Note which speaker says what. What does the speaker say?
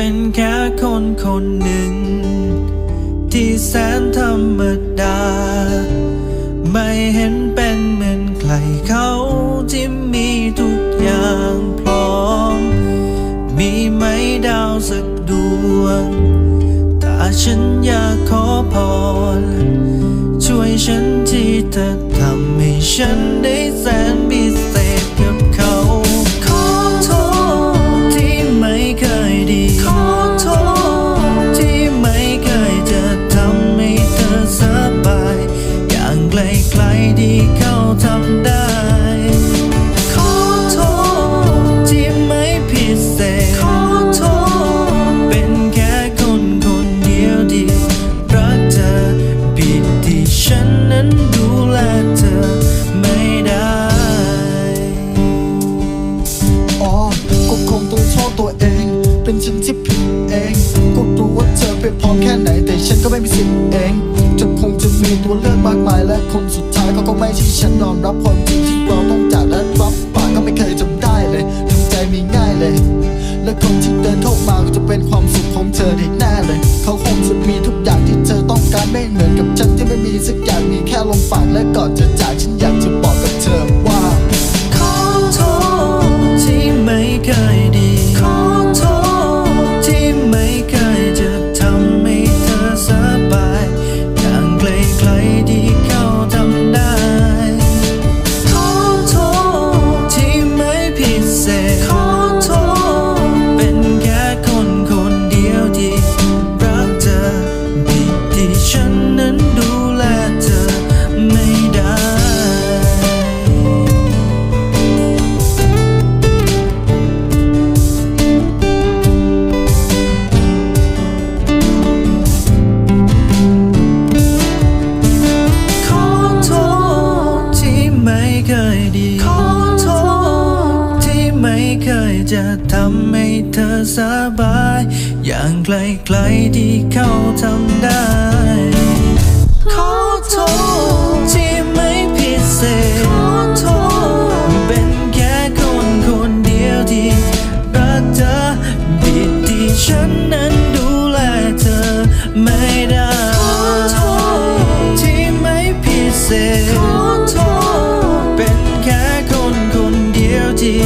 Speaker 1: เป็นแค่คนคนหนึ่ง ที่แสนธรรมดา ไม่เห็นเป็นเหมือนใครเขาที่มีทุกอย่างพร้อม มีไหมดาวสักดวงแต่ฉันอยากขอพร ช่วยฉันที่เธอทำให้ฉันได้แสนพิเศษ ฉันนั้นดูแลเธอไม่ได้
Speaker 2: อ๋อก็คงต้องโทษตัวเอง เป็นฉันที่ผิดเอง ก็รู้ว่าเธอไปพร้อมแค่ไหน แต่ฉันก็ไม่มีสิทธิ์เองจะคงจะมีตัวเลือกมากมายและคนสุดท้ายเขาก็ไม่ใช่ฉันยอมรับความจริงที่เราต้องจากและรับปากก็ไม่เคยจำได้เลยทำใจมีง่ายเลย และคนที่เดินเข้ามา สักอย่างมีแค่ลมปากและก่อนจะจากฉันอยาก จะ
Speaker 1: ทำให้เธอสบาย อย่างไกลๆที่เขาทำได้ ขอโทษที่ไม่พิเศษขอโทษเป็นแค่คนคนเดียวที่รักเธอดีที่ฉันนั้นดูแลเธอไม่ได้ขอโทษที่ไม่พิเศษขอโทษเป็นแค่คนคนเดียวที่